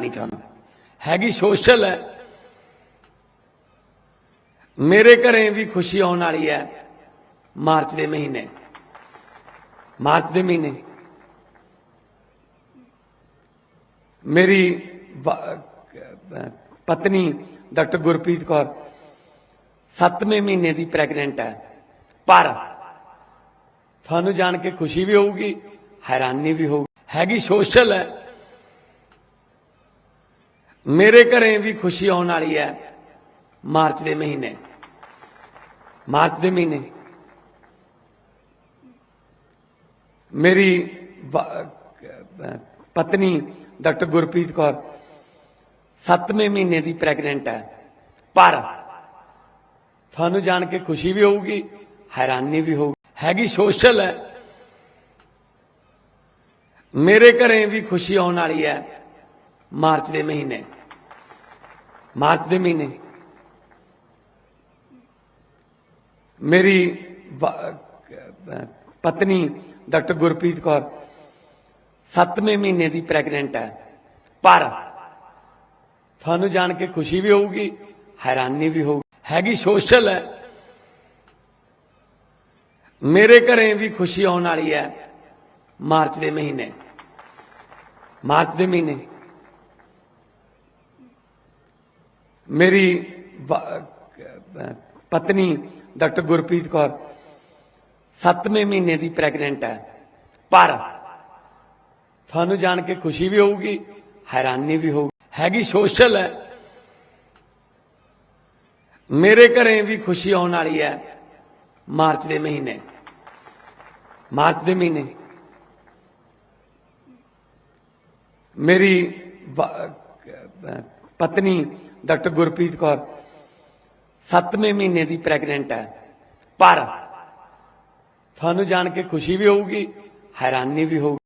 ਨਹੀਂ ਚਾਹੁੰਦਾ ਹੈਗੀ ਸੋਸ਼ਲ ਹੈ। ਮੇਰੇ ਘਰੇ ਵੀ ਖੁਸ਼ੀ ਆਉਣ ਵਾਲੀ ਹੈ ਮਾਰਚ ਦੇ ਮਹੀਨੇ। ਮਾਰਚ ਦੇ ਮਹੀਨੇ। ਮੇਰੀ ਪਤਨੀ ਡਾਕਟਰ ਗੁਰਪ੍ਰੀਤ ਕੌਰ 7ਵੇਂ ਮਹੀਨੇ ਦੀ ਪ੍ਰੈਗਨੈਂਟ ਹੈ। ਪਰ ਤੁਹਾਨੂੰ ਜਾਣ ਕੇ ਖੁਸ਼ੀ ਵੀ ਹੋਊਗੀ, ਹੈਰਾਨੀ ਵੀ ਹੋਊਗੀ। ਹੈਗੀ ਸੋਸ਼ਲ ਹੈ। ਮੇਰੇ ਘਰੇ ਵੀ ਖੁਸ਼ੀ ਆਉਣ ਵਾਲੀ ਹੈ ਮਾਰਚ ਦੇ ਮਹੀਨੇ। ਮਾਰਚ ਦੇ ਮਹੀਨੇ। ਮੇਰੀ ਪਤਨੀ ਡਾਕਟਰ ਗੁਰਪ੍ਰੀਤ ਕੌਰ 7ਵੇਂ ਮਹੀਨੇ ਦੀ ਪ੍ਰੈਗਨੈਂਟ ਹੈ। ਪਰ ਤੁਹਾਨੂੰ ਜਾਣ ਕੇ ਖੁਸ਼ੀ ਵੀ ਹੋਊਗੀ, ਹੈਰਾਨੀ ਵੀ ਹੋਊਗੀ ਹੈਗੀ ਸੋਸ਼ਲ ਹੈ। ਮੇਰੇ ਘਰੇ ਵੀ ਖੁਸ਼ੀ ਆਉਣ ਵਾਲੀ ਹੈ ਮਾਰਚ ਦੇ ਮਹੀਨੇ। ਮਾਰਚ ਦੇ ਮਹੀਨੇ। ਮੇਰੀ ਪਤਨੀ ਡਾਕਟਰ ਗੁਰਪ੍ਰੀਤ ਕੌਰ 7ਵੇਂ ਮਹੀਨੇ ਦੀ ਪ੍ਰੈਗਨੈਂਟ ਹੈ। ਪਰ ਤੁਹਾਨੂੰ ਜਾਣ ਕੇ ਖੁਸ਼ੀ ਵੀ ਹੋਊਗੀ, ਹੈਰਾਨੀ ਵੀ ਹੋਊਗੀ। ਹੈਗੀ ਸੋਸ਼ਲ ਹੈ। ਮੇਰੇ ਘਰੇ ਵੀ ਖੁਸ਼ੀ ਆਉਣ ਵਾਲੀ ਹੈ ਮਾਰਚ ਦੇ ਮਹੀਨੇ। ਮਾਰਚ ਦੇ ਮਹੀਨੇ। ਮੇਰੀ ਪਤਨੀ ਡਾਕਟਰ ਗੁਰਪ੍ਰੀਤ ਕੌਰ 7ਵੇਂ ਮਹੀਨੇ ਦੀ ਪ੍ਰੈਗਨੈਂਟ ਹੈ। ਪਰ ਤੁਹਾਨੂੰ ਜਾਣ ਕੇ ਖੁਸ਼ੀ ਵੀ ਹੋਊਗੀ, ਹੈਰਾਨੀ ਵੀ ਹੋਊਗੀ। ਹੈਗੀ ਸੋਸ਼ਲ ਹੈ। ਮੇਰੇ ਘਰੇ ਵੀ ਖੁਸ਼ੀ ਆਉਣ ਵਾਲੀ ਹੈ ਮਾਰਚ ਦੇ ਮਹੀਨੇ। ਮਾਰਚ ਦੇ ਮਹੀਨੇ। ਮੇਰੀ ਪਤਨੀ ਡਾਕਟਰ ਗੁਰਪ੍ਰੀਤ ਕੌਰ 7ਵੇਂ ਮਹੀਨੇ ਦੀ ਪ੍ਰੈਗਨੈਂਟ ਹੈ। ਪਰ ਤੁਹਾਨੂੰ ਜਾਣ ਕੇ ਖੁਸ਼ੀ ਵੀ ਹੋਊਗੀ, ਹੈਰਾਨੀ ਵੀ ਹੋਊਗੀ।